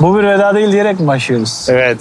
Bu bir veda değil diyerek mi başlıyoruz? Evet.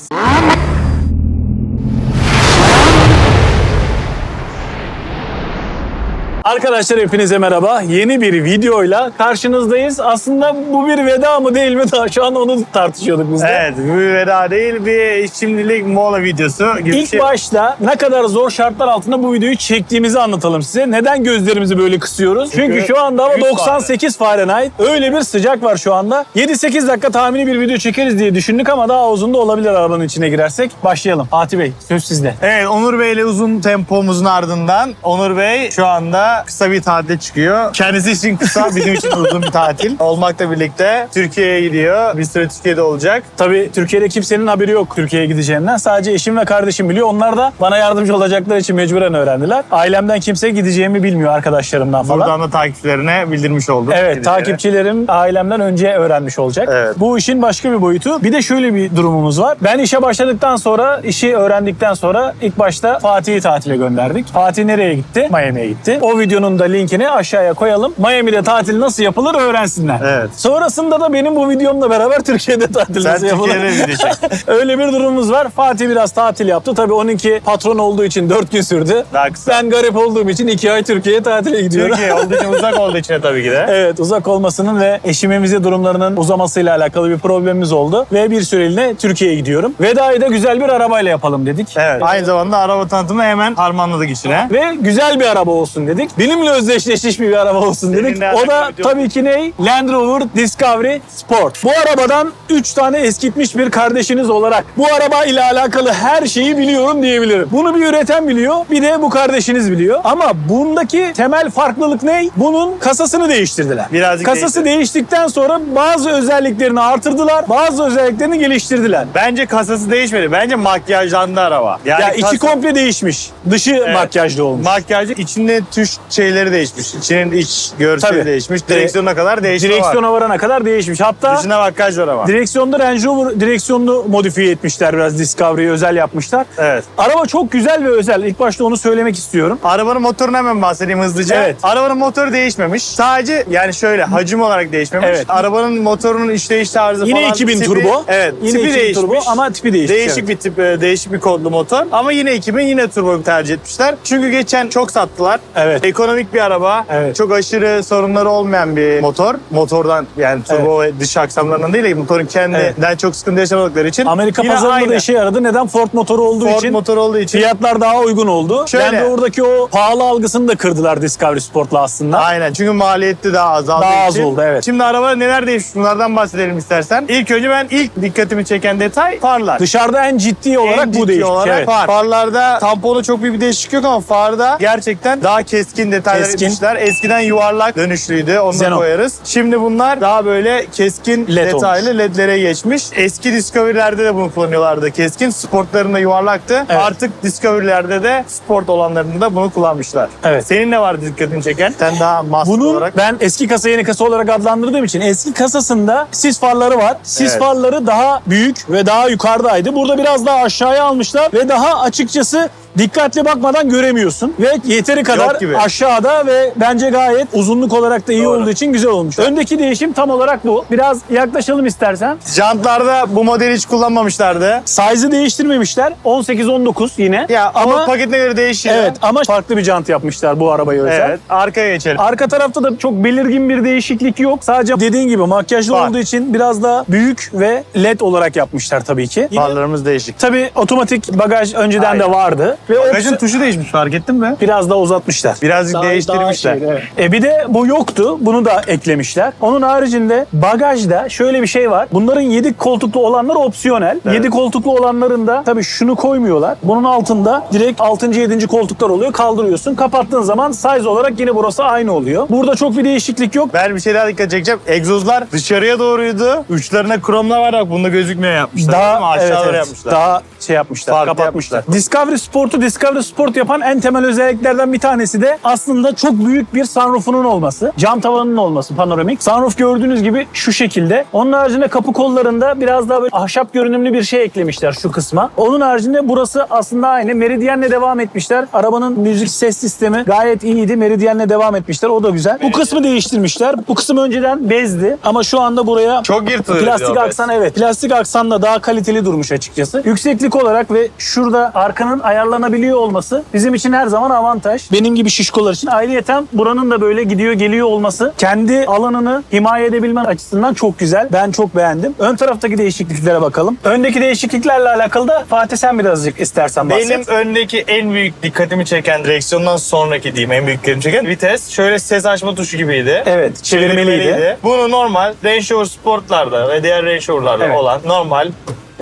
Arkadaşlar hepinize merhaba. Yeni bir videoyla karşınızdayız. Aslında bu bir veda mı değil mi daha şu an onu tartışıyorduk biz de. Evet, bu bir veda değil bir şimdilik mola videosu gibi İlk şey. başta ne kadar zor şartlar altında bu videoyu çektiğimizi anlatalım size. Neden gözlerimizi böyle kısıyoruz? Çünkü, Çünkü şu anda hava 100 98 Fahrenheit. Öyle bir sıcak var şu anda. 7-8 dakika tahmini bir video çekeriz diye düşündük ama daha uzun da olabilir arabanın içine girersek. Başlayalım. Fatih Bey söz sizde. Evet, Onur Bey ile uzun tempomuzun ardından Onur Bey şu anda kısa bir tatile çıkıyor. Kendisi için kısa, bizim için uzun bir tatil. Olmakla birlikte Türkiye'ye gidiyor. Bir süre Türkiye'de olacak. Tabii Türkiye'de kimsenin haberi yok Türkiye'ye gideceğinden. Sadece eşim ve kardeşim biliyor. Onlar da bana yardımcı olacakları için mecburen öğrendiler. Ailemden kimse gideceğimi bilmiyor arkadaşlarımdan falan. Buradan da takipçilerine bildirmiş olduk. Evet takipçilerim ailemden önce öğrenmiş olacak. Evet. Bu işin başka bir boyutu. Bir de şöyle bir durumumuz var. Ben işe başladıktan sonra, işi öğrendikten sonra ilk başta Fatih'i tatile gönderdik. Fatih nereye gitti? Miami'ye gitti. O videonun da linkini aşağıya koyalım. Miami'de tatil nasıl yapılır öğrensinler. Evet. Sonrasında da benim bu videomla beraber Türkiye'de tatil Sen nasıl yapılır? Türkiye'de video çek. Öyle bir durumumuz var. Fatih biraz tatil yaptı. Tabii onunki patron olduğu için 4 gün sürdü. Daha kısa. Ben garip olduğum için 2 ay Türkiye'ye tatile gidiyorum. Türkiye olduğu için uzak olduğu için tabii ki de. Evet uzak olmasının ve eşimin vize durumlarının uzamasıyla alakalı bir problemimiz oldu. Ve bir süreliğine Türkiye'ye gidiyorum. Vedayı da güzel bir arabayla yapalım dedik. Evet. Aynı zamanda araba tanıtımını hemen harmanladık içine. Ve güzel bir araba olsun dedik. Bilimle özdeşleşmiş bir araba olsun dedik. Seninle O da alakalı bir tabii ki ne? Land Rover Discovery Sport. Bu arabadan 3 tane eskitmiş bir kardeşiniz olarak bu araba ile alakalı her şeyi biliyorum diyebilirim. Bunu bir üreten biliyor, bir de bu kardeşiniz biliyor. Ama bundaki temel farklılık ne? Bunun kasasını değiştirdiler. Birazcık Kasası değişti. değiştikten sonra bazı özelliklerini artırdılar, bazı özelliklerini geliştirdiler. Bence kasası değişmedi. Bence makyajlandı araba. Yani ya içi komple değişmiş. Dışı makyajlı olmuş. Makyajlı içinde tuş şeyleri değişmiş. İçinin iç görseli Tabii. değişmiş. Direksiyona kadar değişme var. Direksiyona varana kadar değişmiş. Hatta Dışında makyaj var ama. direksiyonda Range Rover direksiyonunu modifiye etmişler biraz Discovery'yi özel yapmışlar. Evet. Araba çok güzel ve özel. İlk başta onu söylemek istiyorum. Arabanın motorunu hemen bahsedeyim hızlıca. Evet. Arabanın motoru değişmemiş. Sadece yani şöyle hacim olarak değişmemiş. Evet. Arabanın motorunun işleyiş tarzı Yine falan. 2000 tipi- turbo. Evet. Yine tipi 2000 değişmiş. turbo ama tipi değişmiş, Değişik evet. bir tip, e, değişik bir kodlu motor. Ama yine 2000 yine turbo tercih etmişler. Çünkü geçen çok sattılar. Evet. Ekonomik bir araba. Evet. Çok aşırı sorunları olmayan bir motor. Motordan yani turbo ve dış aksamlarından değil, motorun kendinden çok sıkıntı yaşamadıkları için. Amerika Yine pazarında aynı. da işe yaradı. Neden? Ford motoru olduğu Ford için motor olduğu için. fiyatlar daha uygun oldu. Şöyle. Land Rover'daki o pahalı algısını da kırdılar Discovery Sport'la aslında. Aynen çünkü maliyeti daha azaldığı Daha az için. oldu, evet. Şimdi araba neler değişmiş bunlardan bahsedelim istersen. İlk önce ben ilk dikkatimi çeken detay farlar. Dışarıda en ciddi olarak En bu ciddi değişmiş. olarak evet. far. Farlarda tamponu çok büyük bir değişiklik yok ama farda gerçekten daha keskin detaylar Keskin. etmişler. Eskiden yuvarlak dönüşlüydü onu da Xenon. koyarız. Şimdi bunlar daha böyle keskin LED detaylı ledlere geçmiş. Eski Discovery'lerde de bunu kullanıyorlardı keskin. Sportlarında yuvarlaktı. Evet. Artık Discovery'lerde de sport olanlarında da bunu kullanmışlar. Evet. Senin ne var dikkatini çeken? Sen daha master Bunun olarak. ben eski kasa yeni kasa olarak adlandırdığım için eski kasasında sis farları var. Sis Evet. farları daha büyük ve daha yukarıdaydı. Burada biraz daha aşağıya almışlar ve daha açıkçası dikkatli bakmadan göremiyorsun. Ve yeteri kadar gibi. Aşağıda ve bence gayet uzunluk olarak da iyi Doğru. olduğu için güzel olmuş. Öndeki değişim tam olarak bu. Biraz yaklaşalım istersen. Jantlarda bu modeli hiç kullanmamışlardı. Size'ı değiştirmemişler. 18-19 yine. Ya ama ama paketine göre değişiyor. evet ama farklı bir jant yapmışlar bu arabaya özel. Evet. Arkaya geçelim. Arka tarafta da çok belirgin bir değişiklik yok. Sadece dediğin gibi makyajlı Var. olduğu için biraz daha büyük ve led olarak yapmışlar tabii ki. Yine, Farlarımız değişik. tabii otomatik bagaj önceden Aynen. de vardı. Ve Bagajın tuşu değişmiş fark ettin mi? biraz daha uzatmışlar. Birazcık Daha- değiştirmişler. daha şey, evet. E bir de bu yoktu. Bunu da eklemişler. Onun haricinde bagajda şöyle bir şey var. Bunların 7 koltuklu olanlar opsiyonel. Evet. 7 koltuklu olanların da tabii şunu koymuyorlar. Bunun altında direkt 6. 7. koltuklar oluyor. Kaldırıyorsun. Kapattığın zaman size olarak yine burası aynı oluyor. Burada çok bir değişiklik yok. Ben bir şey daha dikkat çekeceğim. Egzozlar dışarıya doğruydu. Uçlarına kromlar var bak bunda gözükmüyor yapmışlar. Daha Aşağı evet, evet. yapmışlar. Daha şey yapmışlar, Farklı kapatmışlar. yapmışlar. Discovery Sport'u Discovery Sport yapan en temel özelliklerden bir tanesi de aslında çok büyük bir sunroofunun olması. Cam tavanının olması panoramik. Sunroof gördüğünüz gibi şu şekilde. Onun haricinde kapı kollarında biraz daha böyle ahşap görünümlü bir şey eklemişler şu kısma. Onun haricinde burası aslında aynı. Meridyen'le devam etmişler. Arabanın müzik ses sistemi gayet iyiydi. Meridyen'le devam etmişler. O da güzel. Bu kısmı değiştirmişler. Bu kısım önceden bezdi ama şu anda buraya Çok yırtılıyor. Plastik aksan evet. Plastik aksanla daha kaliteli durmuş açıkçası. Yükseklik olarak ve şurada arkanın ayarlanabiliyor olması bizim için her zaman avantaj. Benim gibi şişkolar için. Ayrıyeten buranın da böyle gidiyor geliyor olması kendi alanını himaye edebilmen açısından çok güzel. Ben çok beğendim. Ön taraftaki değişikliklere bakalım. Öndeki değişikliklerle alakalı da Fatih sen birazcık istersen bahset. Benim öndeki en büyük dikkatimi çeken direksiyondan sonraki diyeyim en büyük dikkatimi çeken vites şöyle ses açma tuşu gibiydi. Evet, çevirmeliydi. Bunu normal Range Rover Sport'larda ve diğer Range Rover'larda Evet. olan normal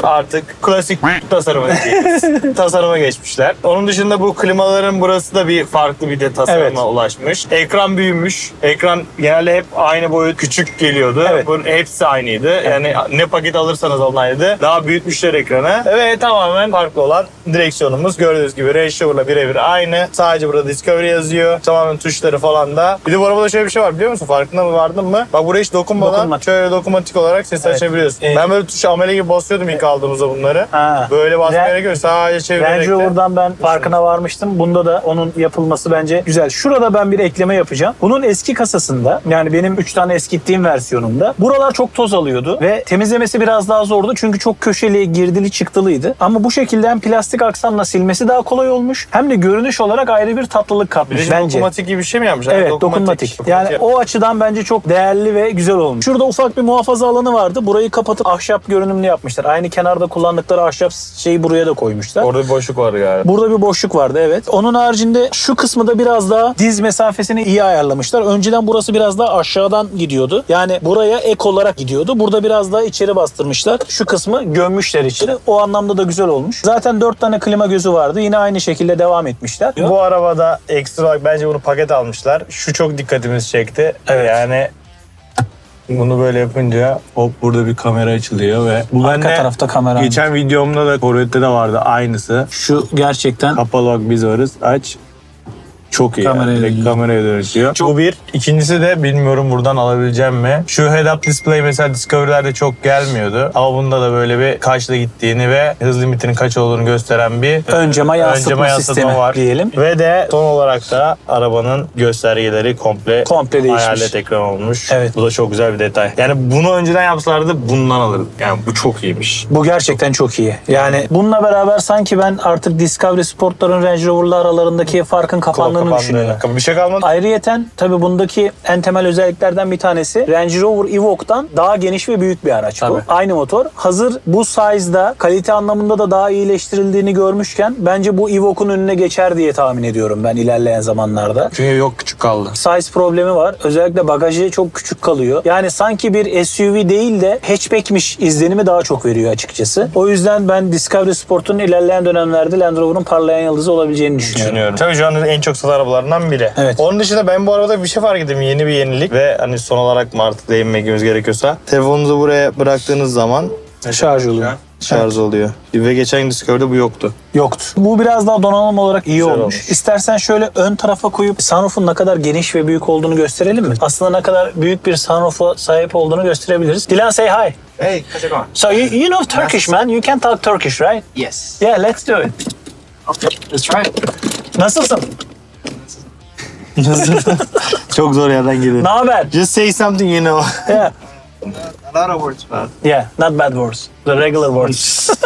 artık klasik tasarıma tasarıma geçmişler. Onun dışında bu klimaların burası da bir farklı bir de tasarıma Evet. ulaşmış. Ekran büyümüş. Ekran genelde hep aynı boyut küçük geliyordu. Evet. Bunun hepsi aynıydı. Yani ne paket alırsanız online'dı. Daha büyütmüşler ekranı. Ve tamamen farklı olan direksiyonumuz. Gördüğünüz gibi Range Rover'la birebir aynı. Sadece burada Discovery yazıyor. Tamamen tuşları falan da. Bir de bu arabada şöyle bir şey var biliyor musun? Farkında mı vardın mı? Bak buraya hiç dokunmadan Dokunmatik. şöyle dokunmatik olarak ses Evet. açabiliyorsun. Evet. Ben böyle tuşa amele gibi basıyordum ilk aldığımızda bunları. Ha. Böyle basmaya yok. Sadece çevirerek Range. Rover'dan ben farkına varmıştım. Bunda da onun yapılması bence güzel. Şurada ben bir ekleme yapacağım. Bunun eski kasasında yani benim 3 tane eskittiğim versiyonumda buralar çok toz alıyordu ve temizlemesi biraz daha zordu çünkü çok köşeli, girdili, çıktılıydı. Ama bu şekilde hem plastik aksanla silmesi daha kolay olmuş hem de görünüş olarak ayrı bir tatlılık katmış şimdi bence. dokunmatik gibi bir şey mi yapmışlar? Evet dokunmatik. Yani o açıdan bence çok değerli ve güzel olmuş. Şurada ufak bir muhafaza alanı vardı. Burayı kapatıp ahşap görünümlü yapmışlar. Aynı kenarda kullandıkları ahşap şeyi buraya da koymuşlar. Orada bir boşluk vardı galiba. Burada bir boşluk vardı evet. Onun haricinde şu kısmı da biraz daha diz mesafesini iyi ayarlamışlar. Önceden burası biraz daha aşağıdan gidiyordu. Yani buraya ek olarak gidiyordu. Burada biraz daha içeri bastırmışlar. Şu kısmı gömmüşler içeri. O anlamda da güzel olmuş. Zaten dört tane klima gözü vardı. Yine aynı şekilde devam etmişler. Bu arabada ekstra olarak bence bunu paket almışlar. Şu çok dikkatimizi çekti. Evet. Yani bunu böyle yapınca hop burada bir kamera açılıyor ve bu Arka bende tarafta kamera. geçen videomda da Corvette'de de vardı aynısı. Şu gerçekten Kapalı bak biz varız aç. Çok iyi. Kameraya yani. Dönüyor. kameraya dönüşüyor. Bu bir. İkincisi de bilmiyorum buradan alabileceğim mi? Şu head-up display mesela Discovery'lerde çok gelmiyordu. Ama bunda da böyle bir kaçta gittiğini ve hız limitinin kaç olduğunu gösteren bir ön cama yansıtma, Ön cama yansıtma sistemi var. diyelim. Ve de son olarak da arabanın göstergeleri komple, Komple değişmiş. hayalet ekran olmuş. Evet. Bu da çok güzel bir detay. Yani bunu önceden yapsalardı bundan alırdık. Yani bu çok iyiymiş. Bu gerçekten çok iyi. Yani bununla beraber sanki ben artık Discovery Sport'ların Range Rover'la aralarındaki farkın kapandığını Kapandı. düşünüyorum. Bir şey kalmadı. Ayrıyeten tabii bundaki en temel özelliklerden bir tanesi Range Rover Evoque'dan daha geniş ve büyük bir araç bu. Tabii. Aynı motor. Hazır bu size'da kalite anlamında da daha iyileştirildiğini görmüşken bence bu Evoque'un önüne geçer diye tahmin ediyorum ben ilerleyen zamanlarda. Çünkü yok küçük kaldı. Size problemi var. Özellikle bagajı çok küçük kalıyor. Yani sanki bir SUV değil de hatchback'miş izlenimi daha çok veriyor açıkçası. O yüzden ben Discovery Sport'un ilerleyen dönemlerde Land Rover'ın parlayan yıldızı olabileceğini düşünüyorum. Düşünüyorum. Tabii şu anda en çok satan arabalarından biri. Evet. Onun dışında ben bu arabada bir şey fark ettim. Yeni bir yenilik ve hani son olarak mı artık değinmemiz gerekiyorsa. Telefonunuzu buraya bıraktığınız zaman Şarj oluyor. şarj oluyor. Ve geçen Discovery'de bu yoktu. Yoktu. Bu biraz daha donanım olarak iyi Güzel olmuş. olmuş. İstersen şöyle ön tarafa koyup sunroof'un ne kadar geniş ve büyük olduğunu gösterelim mi? Aslında ne kadar büyük bir sunroof'a sahip olduğunu gösterebiliriz. Dilan say hi. Hey, how's it going? So you, you know Turkish man. You can talk Turkish right? Yes. Yeah, let's do it. Okay, let's try it. Nasılsın? Çok zor yerden girdi. Ne haber? Just say something you know. Yeah. A lot of words, but Yeah, not bad words. The regular words.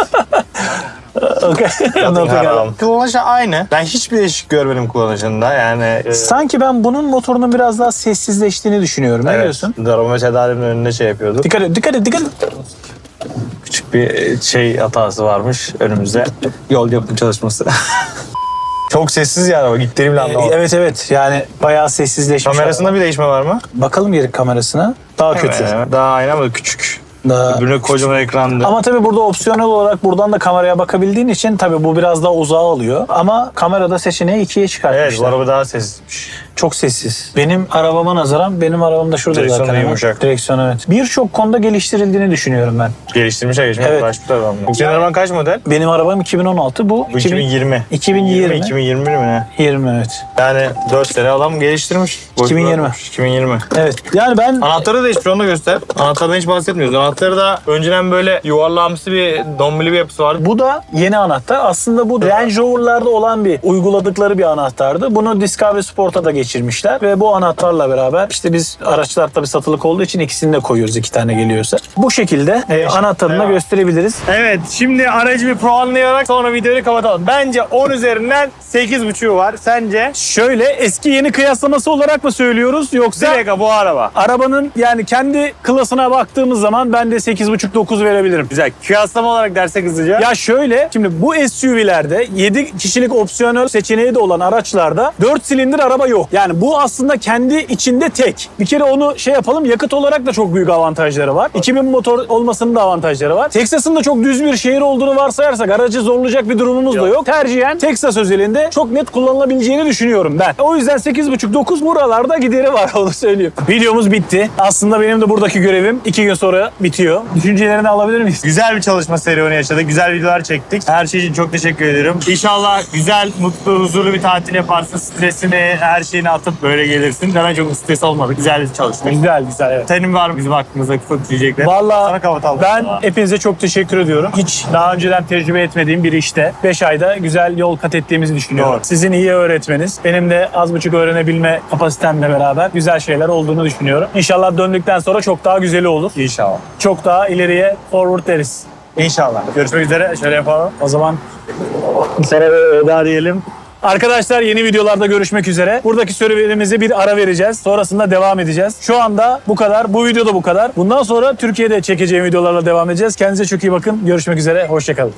okay. Nothing Haram. Kullanışı aynı. Ben hiçbir değişik görmedim kullanışında. Yani e, Sanki ben bunun motorunun biraz daha sessizleştiğini düşünüyorum. Ne evet. diyorsun? Daha demin önünde şey yapıyordu. Dikkat et, dikkat et, dikkat et. Küçük bir e, şey hatası varmış önümüzde. Yol yapım çalışması. Çok sessiz ya araba. Gittiğini bile anlamadım. Evet evet yani bayağı sessizleşmiş. Kamerasında bir değişme var mı? Bakalım geri kamerasına. Daha kötü. Evet, Daha aynı ama küçük. Daha... Öbürüne kocaman ekrandı. Ama tabii burada opsiyonel olarak buradan da kameraya bakabildiğin için tabii bu biraz daha uzağa alıyor. Ama kamerada seçeneği ikiye Evet çıkartmışlar. bu araba daha sessizmiş. Çok sessiz. Benim arabama nazaran benim arabam da şurada Direksiyon da zaten. yumuşak. Direksiyon evet. Birçok konuda geliştirildiğini düşünüyorum ben. Geliştirmişler geçmiş. Evet. Uğraşmış adamlar. Senin araban kaç model? Benim arabam 2016 bu. Bu 2020. 2020. 2021 mi ne? 20 evet. Yani 4 sene adam geliştirmiş. Boş 2020. bırakmamış. 2020. Evet. Yani ben Anahtarı da hiç onu da göster. Anahtardan hiç bahsetmiyoruz. Anahtarı da önceden böyle yuvarlağımsı bir dombili bir yapısı vardı. Bu da yeni anahtar. Aslında bu Range Rover'larda olan bir uyguladıkları bir anahtardı. Bunu Discovery Sport'a da geçirmişler ve bu anahtarla beraber işte biz araçlar tabii satılık olduğu için ikisini de koyuyoruz iki tane geliyorsa. Bu şekilde e, anahtarını da gösterebiliriz. Evet şimdi aracı bir puanlayarak sonra videoyu kapatalım. Bence 10 üzerinden 8.5'u var. Sence? Şöyle eski yeni kıyaslaması olarak mı söylüyoruz yoksa Direkt bu araba. arabanın yani kendi klasına baktığımız zaman ben de 8.5-9 verebilirim. Güzel. Kıyaslama olarak dersek hızlıca. Ya şöyle şimdi bu SUV'lerde 7 kişilik opsiyonel seçeneği de olan araçlarda 4 silindir araba yok. Yani bu aslında kendi içinde tek. Bir kere onu şey yapalım yakıt olarak da çok büyük avantajları var. 2000 motor olmasının da avantajları var. Texas'ın da çok düz bir şehir olduğunu varsayarsak aracı zorlayacak bir durumumuz da Yok. yok. Tercihen Texas özelinde çok net kullanılabileceğini düşünüyorum ben. O yüzden 8.5-9 buralarda gideri var onu söyleyeyim. Videomuz bitti. Aslında benim de buradaki görevim 2 gün sonra bitiyor. Düşüncelerini alabilir miyiz? Güzel bir çalışma serüveni yaşadık. Güzel videolar çektik. Her şey için çok teşekkür ediyorum. İnşallah güzel, mutlu, huzurlu bir tatil yaparsın. Stresini, her şeyini atıp böyle gelirsin. Zaten çok stres olmadı. Güzel bir çalışma. Güzel güzel evet. Senin var mı bizim hakkımızda ufak diyecekler? Sana kapatalım. Ben hepinize çok teşekkür ediyorum. Hiç daha önceden tecrübe etmediğim bir işte 5 ayda güzel yol kat ettiğimizi düşünüyorum. Doğru. Sizin iyi öğretmeniz, benim de az buçuk öğrenebilme kapasitemle beraber güzel şeyler olduğunu düşünüyorum. İnşallah döndükten sonra çok daha güzeli olur. İnşallah. Çok daha ileriye forward deriz. İnşallah. Görüşmek üzere. Şöyle yapalım. O zaman Sana veda diyelim. Arkadaşlar yeni videolarda görüşmek üzere. Buradaki serüvenimize bir ara vereceğiz. Sonrasında devam edeceğiz. Şu anda bu kadar. Bu videoda bu kadar. Bundan sonra Türkiye'de çekeceğim videolarla devam edeceğiz. Kendinize çok iyi bakın. Görüşmek üzere. Hoşçakalın.